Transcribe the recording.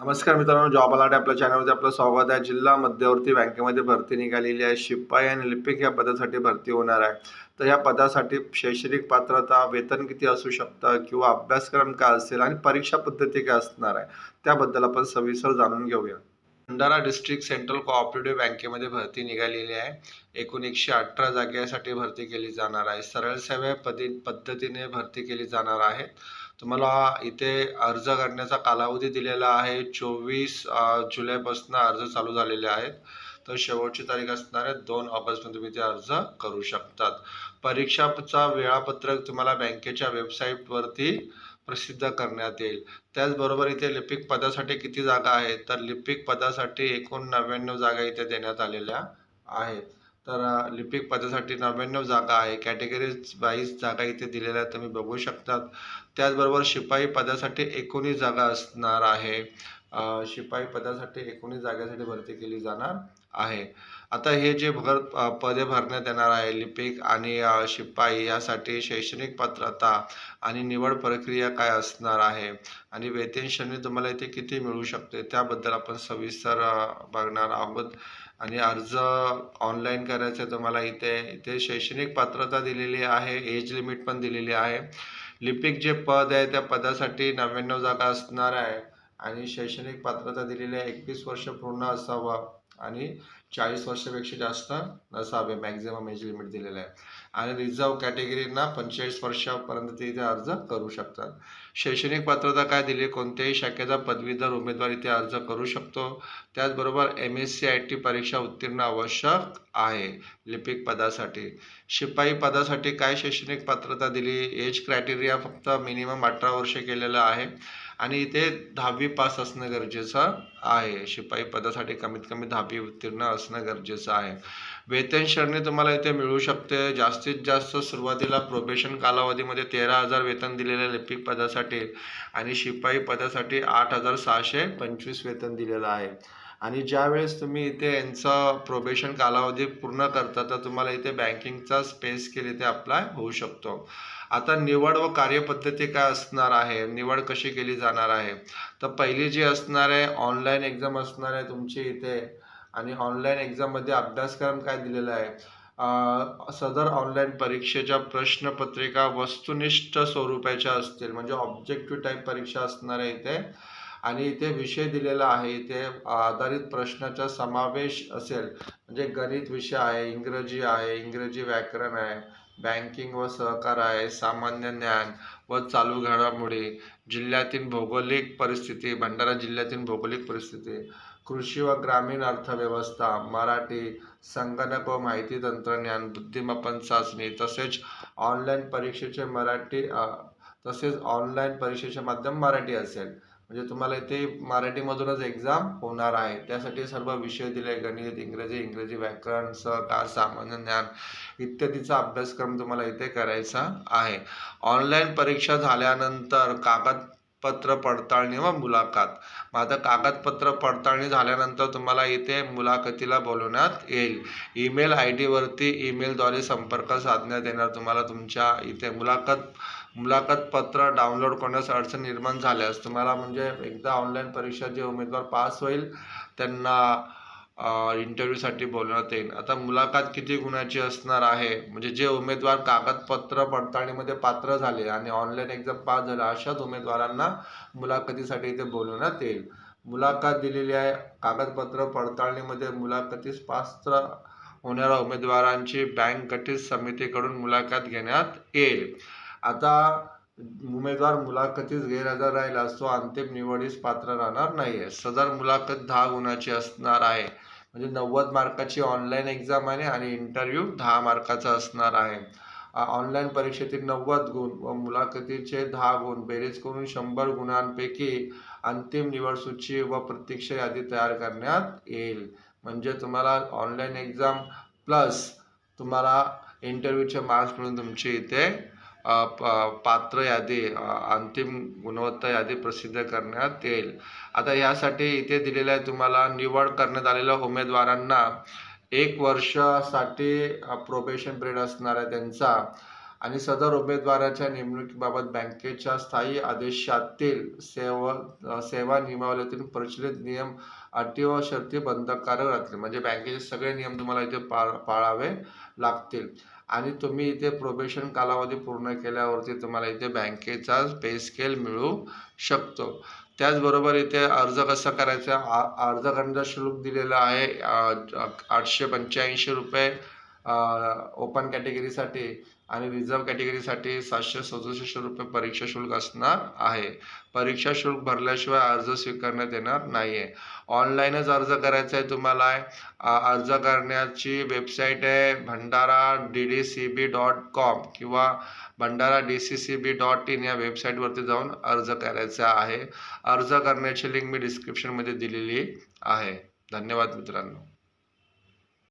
नमस्कार मित्रांनो job allot आपल्या चॅनलमध्ये आपलं स्वागत आहे. जिल्हा मध्यवर्ती बँकेमध्ये भरती निघालेली आहे. शिपाई आणि लिपिक या पदासाठी भरती होणार आहे. तर या पदासाठी शैक्षणिक पात्रता वेतन किती असू शकतं किंवा अभ्यासक्रम काय असेल आणि परीक्षा पद्धती काय असणार आहे त्याबद्दल आपण सविस्तर जाणून घेऊया. भंडारा डिस्ट्रिक्ट सेंट्रल कोऑपरेटिव्ह बँकेमध्ये भरती निघालेली आहे. एकूण एकशे अठरा जागेसाठी भरती केली जाणार आहे. सरळ सेवा पदी पद्धतीने भरती केली जाणार आहे. तुम्हाला इथे अर्ज करण्याचा कालावधी दिलेला आहे चोवीस जुलैपासून अर्ज चालू झालेले आहेत. तर शेवटची तारीख असणार आहे दोन ऑगस्टमध्ये तुम्ही ते अर्ज करू शकतात. परीक्षाचा वेळापत्रक तुम्हाला बँकेच्या वेबसाईटवरती प्रसिद्ध करण्यात येईल. त्याचबरोबर इथे लिपिक पदासाठी किती जागा आहेत? तर लिपिक पदासाठी एकूण नव्याण्णव जागा इथे देण्यात आलेल्या आहेत. तर लिपिक पदासाठी नव्याण्णव जागा आहे. कॅटेगरीज बाईस जागा इथे दिलेल्या आहेत. तुम्ही बघू शकतात. त्याचबरोबर शिपाई पदासाठी एकोणीस जागा असणार आहे. शिपाई पदासाठी एकोणीस जागेसाठी भरती केली जाणार. आहे. आता हे जे भर पदे भरण्यात येणार आहे लिपिक आणि शिपाई यासाठी शैक्षणिक पात्रता आणि निवड प्रक्रिया काय असणार आहे? आणि वेतन श्रेणी तुम्हाला इथे किती मिळू शकते? त्याबद्दल आपण सविस्तर बघणार आहोत. आणि अर्ज ऑनलाईन करायचं आहे तुम्हाला इथे इथे शैक्षणिक पात्रता दिलेली आहे एज लिमिट पण दिलेली आहे. लिपिक जे पद आहे त्या पदासाठी नव्याण्णव जागा असणार आहे. आणि शैक्षणिक पात्रता दिलेली आहे एकवीस वर्ष पूर्ण असावं. आणि चाळीस वर्षापेक्षा जास्त नसावे मॅक्झिमम एज लिमिट दिलेलं आहे. आणि रिझर्व कॅटेगरीना पंचेचाळीस वर्षापर्यंत ते इथे अर्ज करू शकतात. शैक्षणिक पात्रता काय दिली? कोणत्याही शाखेचा पदवीधर उमेदवार इथे अर्ज करू शकतो. त्याचबरोबर M S C I T परीक्षा उत्तीर्ण आवश्यक आहे लिपिक पदासाठी. शिपाई पदासाठी काय शैक्षणिक पात्रता दिली? एज क्रायटेरिया फक्त मिनिमम अठरा वर्ष केलेलं आहे. आणि इथे दहावी पास असणं गरजेचं आहे. शिपाई पदासाठी कमीत कमी दहावी उत्तीर्ण असणं गरजेचं आहे. वेतन श्रेणी तुम्हाला इथे मिळू शकते. जास्तीत जास्त सुरुवातीला प्रोबेशन कालावधीमध्ये तेरा हजार वेतन दिलेलं लिपिक पदासाठी आणि शिपाई पदासाठी आठ हजार सहाशे पंचवीस वेतन दिलेलं आहे. आणि ज्यावेळेस तुम्ही इथे यांचं प्रोबेशन कालावधी पूर्ण करता तर तुम्हाला इथे बँकिंगचा स्पेस केली ते अप्लाय होऊ शकतो. आता निवड व कार्यपद्धती काय असणार आहे? निवड कशी केली जाणार आहे? तर पहिली जी असणार आहे ऑनलाईन एक्झाम असणार आहे तुमची इथे. आणि ऑनलाईन एक्झाममध्ये अभ्यासक्रम काय दिलेला आहे? सदर ऑनलाईन परीक्षेच्या प्रश्नपत्रिका वस्तुनिष्ठ स्वरूपाच्या असतील. म्हणजे ऑब्जेक्टिव्ह टाईप परीक्षा असणार आहे इथे. आणि इथे विषय दिलेला आहे. इथे आधारित प्रश्नाचा समावेश असेल. म्हणजे गणित विषय आहे इंग्रजी आहे इंग्रजी व्याकरण आहे बँकिंग व सहकार आहे सामान्य ज्ञान व चालू घडामोडी जिल्ह्यातील भौगोलिक परिस्थिती भंडारा जिल्ह्यातील भौगोलिक परिस्थिती कृषी व ग्रामीण अर्थव्यवस्था मराठी संगणक व माहिती तंत्रज्ञान बुद्धिमापन चाचणी तसेच ऑनलाईन परीक्षेचे मराठी तसेच ऑनलाईन परीक्षेचे माध्यम मराठी असेल. म्हणजे तुम्हाला इथे मराठीमधूनच एक्झाम होणार आहे. त्यासाठी सर्व विषय दिले गणित इंग्रजी इंग्रजी व्याकरण सहकार सामान्य ज्ञान इत्यादीचा अभ्यासक्रम तुम्हाला इथे करायचा आहे. ऑनलाईन परीक्षा झाल्यानंतर पत्र पडताळणी व मुलाखत. माझं कागदपत्र पडताळणी झाल्यानंतर तुम्हाला इथे मुलाखतीला बोलवण्यात येईल. ईमेल आय डीवरती ईमेलद्वारे संपर्क साधण्यात येणार. तुम्हाला तुमच्या इथे मुलाखत मुलाखत पत्र डाउनलोड करण्यास अडचण निर्माण झाल्यास तुम्हाला म्हणजे एकदा ऑनलाईन परीक्षा जे उमेदवार पास होईल त्यांना इंटरव्ह्यूसाठी बोलवण्यात येईल. आता मुलाखत किती गुणाची असणार आहे? म्हणजे जे उमेदवार कागदपत्र पडताळणीमध्ये पात्र झाले आणि ऑनलाईन एक्झाम पास झाले अशाच उमेदवारांना मुलाखतीसाठी इथे बोलवण्यात येईल. मुलाखत दिलेली आहे. कागदपत्र पडताळणीमध्ये मुलाखतीस पात्र होणाऱ्या उमेदवारांची बँक गठीत समितीकडून मुलाखत घेण्यात येईल. आता उमेदवार मुलाखतीस गैरहजर राहिलास तो अंतिम निवडीस पात्र राहणार नाही आहे सदर मुलाखत दहा गुणाची असणार आहे. म्हणजे नव्वद मार्काची ऑनलाईन एक्झाम आहे आणि इंटरव्ह्यू दहा मार्काचा असणार आहे. ऑनलाईन परीक्षेतील नव्वद गुण व मुलाखतीचे दहा गुण. बेरीज करून शंभर गुणांपैकी अंतिम निवड सूची व प्रतीक्षा यादी तयार करण्यात येईल. म्हणजे तुम्हाला ऑनलाईन एक्झाम प्लस तुम्हाला इंटरव्ह्यूचे मार्क्स म्हणून तुमची इथे पात्र यादी अंतिम गुणवत्ता यादी प्रसिद्ध करण्यात येईल. आता यासाठी इथे दिलेलं आहे तुम्हाला निवड करण्यात आलेल्या उमेदवारांना एक वर्षासाठी प्रोबेशन पिरियड असणार आहे त्यांचा. आणि सदर उमेदवाराच्या नेमणुकीबाबत बँकेच्या स्थायी आदेशातील सेवा सेवा नियमावलीतील प्रचलित नियम अटी व शर्ती बंधकारक राहतील. म्हणजे बँकेचे सगळे नियम तुम्हाला इथे पाळ पाळावे लागतील. आणि तुम्ही इथे प्रोबेशन कालावधी पूर्ण केल्यावरती तुम्हाला इथे बँकेचा पे स्केल मिळू शकतो. त्याचबरोबर इथे अर्ज कसा करायचा? आ- अर्ज करण्याचा शुल्क दिलेला आहे आठशे पंच्याऐंशी रुपये ओपन कॅटेगरीसाठी आणि रिझर्व कॅटेगरीसाठी सातशे सदुसष्ट रुपये परीक्षा शुल्क असणार आहे. परीक्षा शुल्क भरल्याशिवाय अर्ज स्वीकारण्यात येणार नाही आहे ऑनलाईनच अर्ज करायचा आहे तुम्हाला. अर्ज करण्याची वेबसाईट आहे Bhandara D D C B dot com किंवा Bhandara D C C B dot in या वेबसाईटवरती जाऊन अर्ज करायचा आहे. अर्ज करण्याची लिंक मी डिस्क्रिप्शनमध्ये दिलेली आहे. धन्यवाद मित्रांनो.